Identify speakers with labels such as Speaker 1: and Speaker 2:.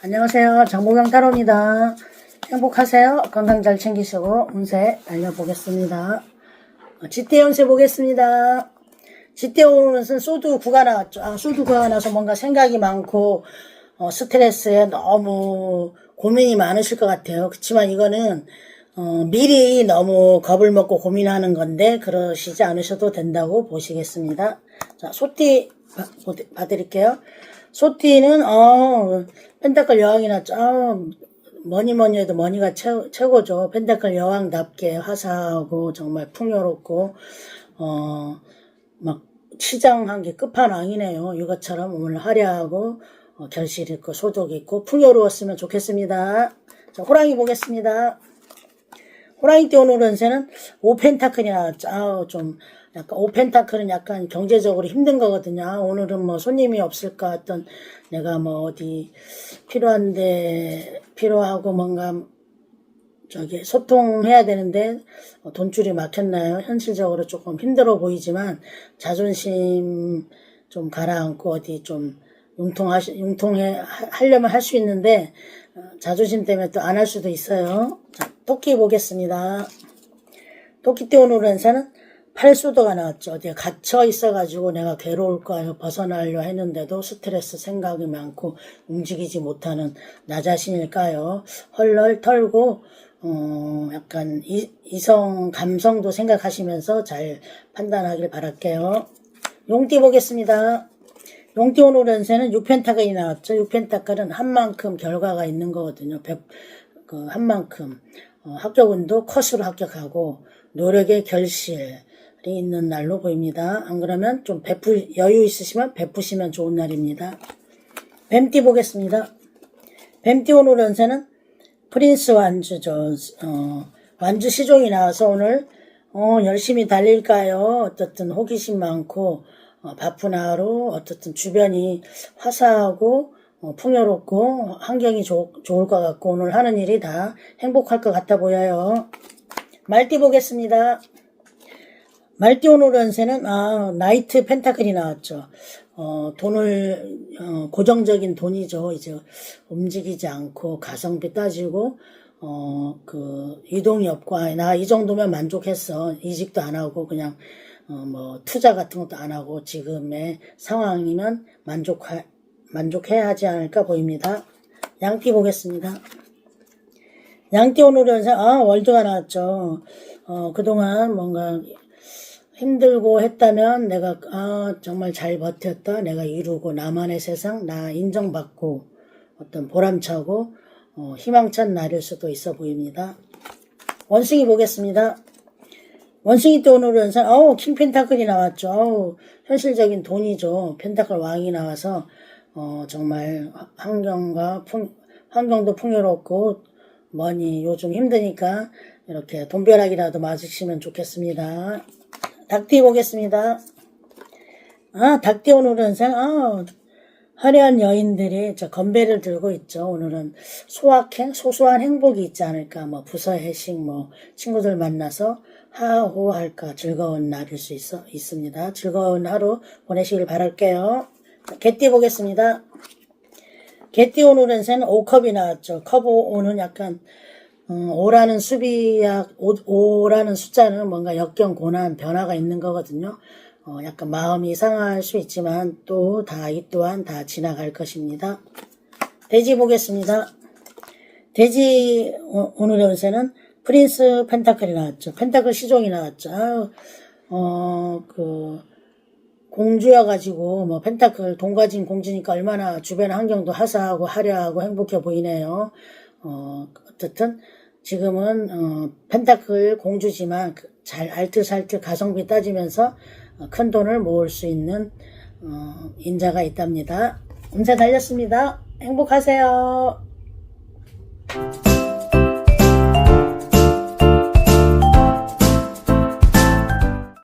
Speaker 1: 안녕하세요. 장보경 따로입니다. 행복하세요. 건강 잘 챙기시고 운세 알려보겠습니다. 어, 지대 운세 보겠습니다. 지대 오늘은 소두 구가 나왔죠. 아, 소두 구가 나서 뭔가 생각이 많고 어, 스트레스에 너무 고민이 많으실 것 같아요. 그렇지만 이거는 어, 미리 너무 겁을 먹고 고민하는 건데 그러시지 않으셔도 된다고 보시겠습니다. 자, 소띠 봐드릴게요. 소띠는 어 펜타클 여왕이 났죠. 아, 뭐니 뭐니 해도 머니가 최, 최고죠. 펜타클 여왕답게 화사하고 정말 풍요롭고 어막 치장한 게 끝판왕이네요. 이것처럼 오늘 화려하고 어, 결실 있고 소득 있고 풍요로웠으면 좋겠습니다. 자, 호랑이 보겠습니다. 호랑이 때 오늘 운세는 오펜타클이 나왔죠. 아우, 좀, 약간, 오펜타클은 약간 경제적으로 힘든 거거든요. 아, 오늘은 뭐 손님이 없을까 했던 내가 뭐 어디 필요한데, 필요하고 뭔가 저기 소통해야 되는데 어, 돈줄이 막혔나요? 현실적으로 조금 힘들어 보이지만 자존심 좀 가라앉고 어디 좀 융통하시, 융통해, 하- 하려면 할 수 있는데 어, 자존심 때문에 또 안 할 수도 있어요. 자, 토끼 보겠습니다. 토끼 때 오늘 운세는 팔수도가 나왔죠. 어디에 갇혀 있어가지고 내가 괴로울까요? 벗어나려 했는데도 스트레스 생각이 많고 움직이지 못하는 나 자신일까요? 헐헐 털고 어, 약간 이, 이성 감성도 생각하시면서 잘 판단하길 바랄게요. 용띠 보겠습니다. 용띠 오늘 연세는 6펜타클이 나왔죠. 6펜타클은 한 만큼 결과가 있는 거거든요. 백- 그, 한 만큼. 어, 합격운도 컷으로 합격하고 노력의 결실이 있는 날로 보입니다. 안 그러면 좀 베풀, 여유 있으시면 베푸시면 좋은 날입니다. 뱀띠 보겠습니다. 뱀띠 오늘 연세는 프린스 완주죠. 어, 완주 시종이 나와서 오늘 어, 열심히 달릴까요? 어떻든 호기심 많고 어, 바쁜 하루 어떻든 주변이 화사하고 어, 풍요롭고 환경이 좋, 좋을 것 같고 오늘 하는 일이 다 행복할 것 같아 보여요. 말띠 보겠습니다. 말띠 오늘 연세는 아 나이트 펜타클이 나왔죠. 어 돈을 어, 고정적인 돈이죠. 이제 움직이지 않고 가성비 따지고 어그 없고 아, 나이 정도면 만족했어. 이직도 안 하고 그냥 어 뭐 투자 같은 것도 안 하고 지금의 상황이면 만족하 만족해야 하지 않을까 보입니다. 양띠 보겠습니다. 양띠 오늘 연세 아 월드가 나왔죠. 어 그동안 뭔가 힘들고 했다면 내가 아 정말 잘 버텼다 내가 이루고 나만의 세상 나 인정받고 어떤 보람차고 어, 희망찬 날일 수도 있어 보입니다. 원숭이 보겠습니다. 원숭이 때 오늘 연산 어우 킹 펜타클이 나왔죠. 어우, 현실적인 돈이죠. 펜타클 왕이 나와서 어, 정말 화- 환경과 풍, 환경도 풍요롭고 뭐니 요즘 힘드니까 이렇게 돈벼락이라도 맞으시면 좋겠습니다. 닭띠 보겠습니다. 아, 닭띠 오늘은 생, 아, 화려한 여인들이 저 건배를 들고 있죠. 오늘은 소확행, 소소한 행복이 있지 않을까. 뭐 부서 회식, 뭐 친구들 만나서 하호할까 즐거운 날일 수 있어 있습니다. 즐거운 하루 보내시길 바랄게요. 자, 개띠 보겠습니다. 개띠 오늘은 새는 5컵이 나왔죠. 컵 5는 약간 어, 5라는 수비약, 5, 라는 숫자는 뭔가 역경, 고난, 변화가 있는 거거든요. 어, 약간 마음이 상할 수 있지만 또 다 이 또한 다 지나갈 것입니다. 돼지 보겠습니다. 돼지 오- 오늘의 운세는 프린스 펜타클이 나왔죠. 펜타클 시종이 나왔죠. 어, 그, 공주여가지고, 뭐, 펜타클, 돈 가진 공주니까 얼마나 주변 환경도 화사하고 화려하고 행복해 보이네요. 어, 어쨌든, 지금은, 어, 펜타클 공주지만, 그잘 알뜰살뜰 가성비 따지면서, 어, 큰 돈을 모을 수 있는, 어, 인자가 있답니다. 운세 달렸습니다. 행복하세요.